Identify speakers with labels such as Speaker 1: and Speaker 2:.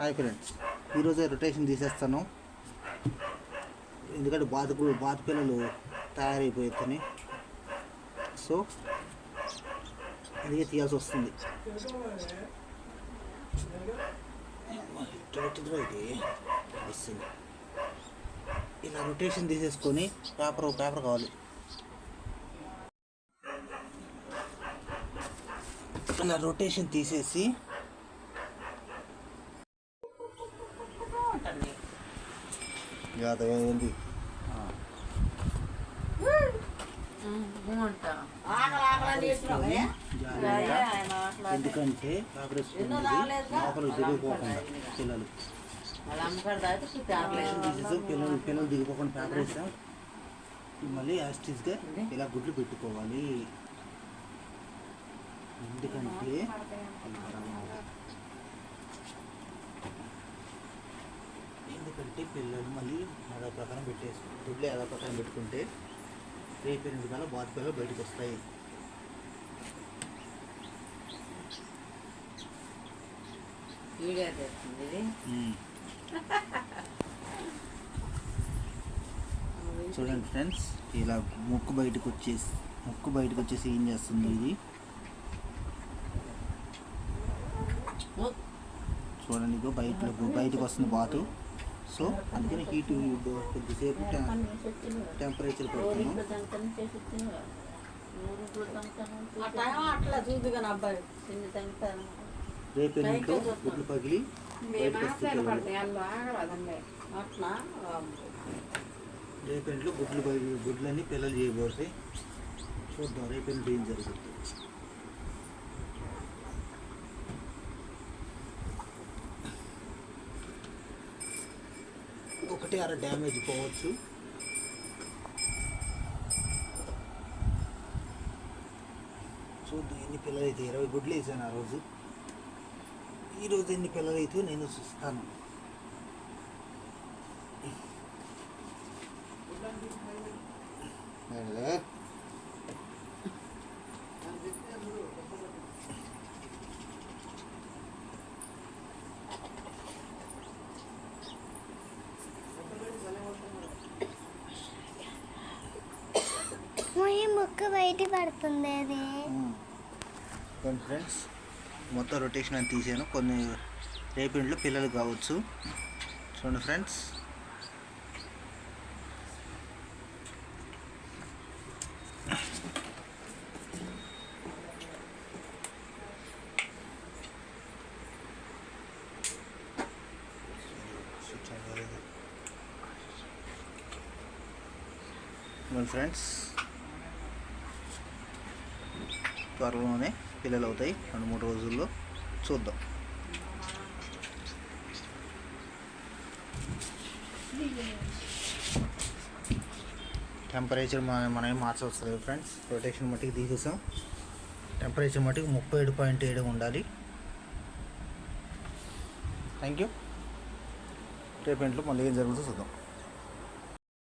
Speaker 1: Hi friends ఈరోజే rotation తీసేస్తాను. ఎందుకంటే బాతుకు బాతు పిల్లలు తయారైపోతున్నాయి సో అందుకే తీయాల్సి వస్తుంది. వస్తుంది ఇలా రొటేషన్ తీసేసుకొని పేపర్ పేపర్ కావాలి. ఇలా రొటేషన్ తీసేసి ఎందుకంటే వేసుకుని లోపలికి దిగిపోకుండా పిల్లలు. పిల్లలు పిల్లలు దిగిపోకుండా పేపర్ వేసాం మళ్ళీ యాస్టిస్గా ఇలా గుడ్లు పెట్టుకోవాలి. ఎందుకంటే ఎందుకంటే పిల్లలు మళ్ళీ అదో ప్రకారం పెట్టేసి గుడ్లు ఏదో ప్రకారం పెట్టుకుంటే రేపు ఎనిమిది కల్లా బాతు పిల్లలు బయటకు వస్తాయి. చూడండి ఫ్రెండ్స్ ఇలా ముక్కు బయటకు వచ్చేసి ముక్కు బయటకు వచ్చేసి ఏం చేస్తుంది ఇది? చూడండి ఇగో బయట బయటకు వస్తుంది బాతు. సో అందుకని హీట్ కొద్దిసేపు టెంపరేచర్ పెడుతున్నాం. రేపు ఎన్నింటో గుడ్లు పగిలి రేపు ఇంట్లో గుడ్లు పగిలి గుడ్లన్నీ పిల్లలు చేయబోతాయి చూద్దాం రేపు ఏం జరుగుతుంది ఒకటి అర డ్యామేజ్ పోవచ్చు. చూద్దు ఎన్ని పిల్లలు అయితే ఇరవై గుడ్లు వేసాను ఆ రోజు. ఈరోజు ఎన్ని పిల్లలు అయితే నేను చూస్తాను.
Speaker 2: ముక్క బయట పడుతుంది అది.
Speaker 1: Hmm. కొన్ని ఫ్రెండ్స్ మొత్తం రొటేషన్ అని తీసాను. కొన్ని రేపింట్లో పిల్లలు కావచ్చు. చూడండి ఫ్రెండ్స్ ఫ్రెండ్స్ త్వరలోనే పిల్లలు అవుతాయి రెండు మూడు రోజుల్లో చూద్దాం. టెంపరేచర్ మనం ఏం మార్చవచ్చు లేదు ఫ్రెండ్స్. ప్రొటెక్షన్ మట్టికి తీసేసాం. టెంపరేచర్ మట్టికి ముప్పై ఏడు పాయింట్ ఏడు ఉండాలి. Thank you. రేపు ఇంట్లో మళ్ళీ ఏం జరుగుతుందో చూద్దాం.